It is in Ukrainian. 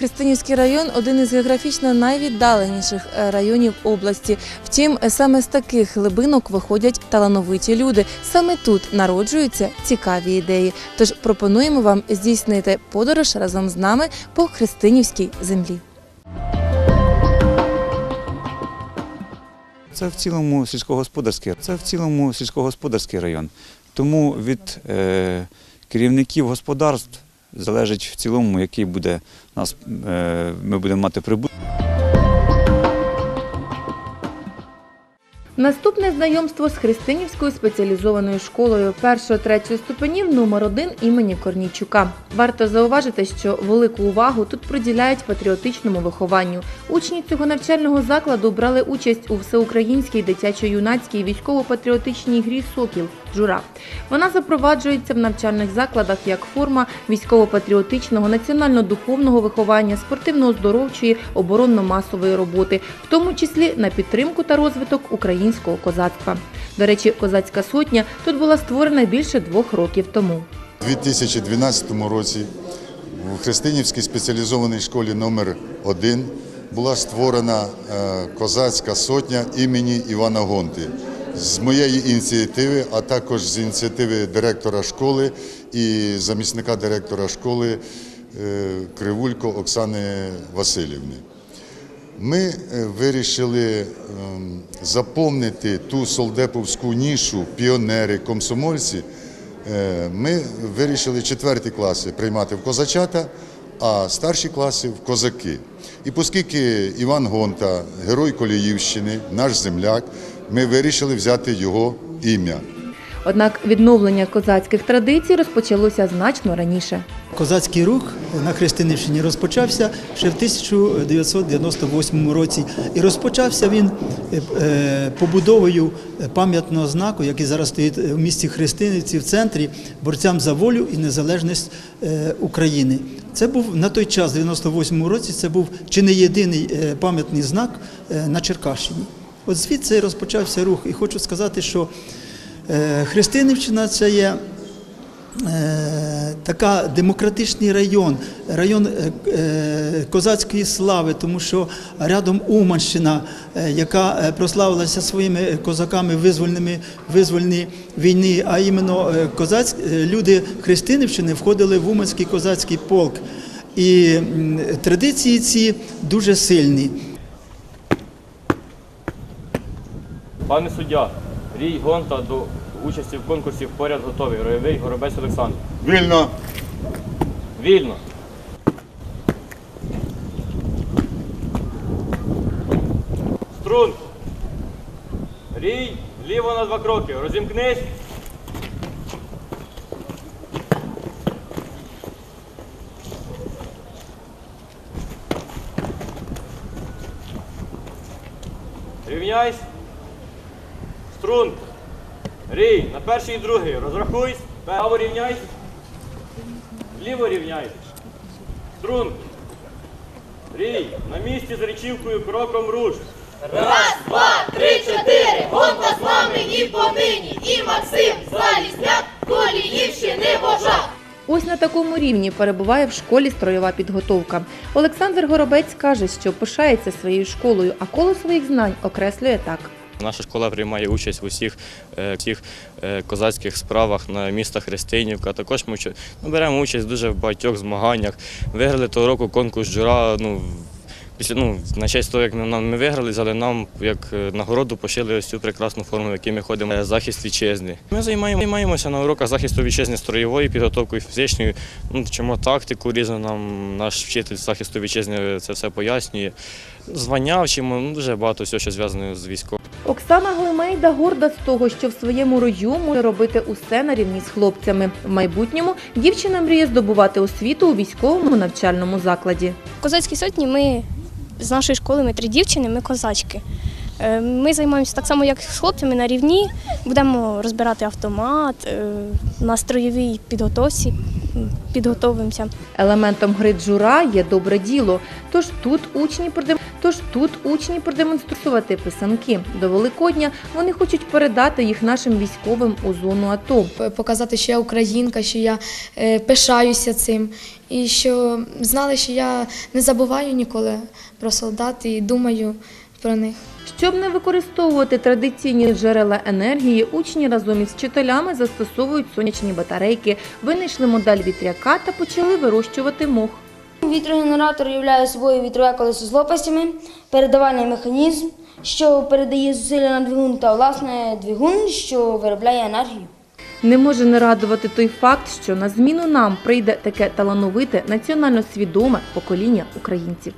Христинівський район один із географічно найвіддаленіших е, районів області. Втім, саме з таких глибинок виходять талановиті люди. Саме тут народжуються цікаві ідеї. Тож пропонуємо вам здійснити подорож разом з нами по Христинівській землі. Це в цілому сільськогосподарський, це в цілому сільськогосподарський район. Тому від е, керівників господарств залежить в цілому, який буде нас, е, ми будемо мати прибуток. Наступне знайомство з Христинівською спеціалізованою школою першого-третього ступенів номер 1 імені Корнійчука. Варто зауважити, що велику увагу тут приділяють патріотичному вихованню. Учні цього навчального закладу брали участь у всеукраїнській дитячо-юнацькій військово-патріотичній грі Сокіл Джура. Вона запроваджується в навчальних закладах як форма військово-патріотичного, національно-духовного виховання, спортивно-оздоровчої, оборонно-масової роботи, в тому числі на підтримку та розвиток українського козацтва. До речі, козацька сотня тут була створена більше двох років тому. У 2012 році в Христинівській спеціалізованій школі номер 1 була створена е, козацька сотня імені Івана Гонти. З моєї ініціативи, а також з ініціативи директора школи і замісника директора школи е, Кривулько Оксани Васильівни. Ми е, вирішили ем, заповнити ту солдеповську нішу, піонери, комсомольці. Е, Ми вирішили четверті класи приймати в козачата, а старші класи в козаки. І оскільки Іван Гонта, герой Коліївщини, наш земляк, ми вирішили взяти його ім'я. Однак відновлення козацьких традицій розпочалося значно раніше. Козацький рух на Христинівщині розпочався ще в 1998 році. І розпочався він е, побудовою пам'ятного знаку, який зараз стоїть в місті Христинівці в центрі борцям за волю і незалежність е, України. Це був на той час, в 98 році, це був чи не єдиний е, пам'ятний знак на Черкащині. От звідси розпочався рух. І хочу сказати, що Христинівщина це є. Е, така демократичний район, район е, е, козацької слави, тому що рядом Уманщина, е, яка е, прославилася своїми козаками визвольними визвольні війни, а іменно е, козаць, е, люди Христинівщини входили в Уманський козацький полк. І традиції ці дуже сильні. Пане суддя, Рій Гонта до участі в конкурсі поряд готовий. Ройовий Горобець Олександр. Вільно! Вільно. Струн. Рій, ліво на два кроки. Розімкнись. Рівняйсь. Струн. Рій, на перший і другий. Розрахуйсь. Право рівняйсь. Ліво рівняйсь. Струн. Рій, на місці з речівкою кроком руш. Раз, два, три, чотири, гонка з нами і понині, і Максим Залізняк, Коліївщини вожак. Ось на такому рівні перебуває в школі строєва підготовка. Олександр Горобець каже, що пишається своєю школою, а коло своїх знань окреслює так. Наша школа приймає участь в усіх, е, всіх е, козацьких справах на міста Христинівка. Також ми ну, беремо участь дуже в багатьох змаганнях. Виграли того року конкурс жура. Ну, після, ну, на честь того, як ми, нам- ми виграли, але нам як е, нагороду пошили ось цю прекрасну форму, в якій ми ходимо е, захист вітчизни. Ми займаємо- займаємося на уроках захисту вітчизни строєвою підготовкою фізичною. Ну, вчимо тактику різну. Нам наш вчитель захисту вітчизни це все пояснює. Звання вчимо, ну, дуже багато всього, що зв'язано з військовим. Оксана Глимейда горда з того, що в своєму рою може робити усе на рівні з хлопцями. В майбутньому дівчина мріє здобувати освіту у військовому навчальному закладі. В козацькій сотні ми з нашої школи, ми три дівчини, ми козачки. Е, Ми займаємося так само, як з хлопцями на рівні. Будемо розбирати автомат, е, на строєвій підготовці підготовимося. Елементом гри джура є добре діло. Тож тут учні продемонструють Тож тут учні продемонструвати писанки. До Великодня вони хочуть передати їх нашим військовим у зону АТО. показати, що я українка, що я е, пишаюся цим, і що знали, що я не забуваю ніколи про солдат і думаю про них. Щоб не використовувати традиційні джерела енергії, учні разом із вчителями застосовують сонячні батарейки, винайшли модель вітряка та почали вирощувати мох. Вітрогенератор являє собою вітрове колесо з лопастями, передавальний механізм, що передає зусилля на двигун, та власне двигун, що виробляє енергію. Не може не радувати той факт, що на зміну нам прийде таке талановите, національно свідоме покоління українців.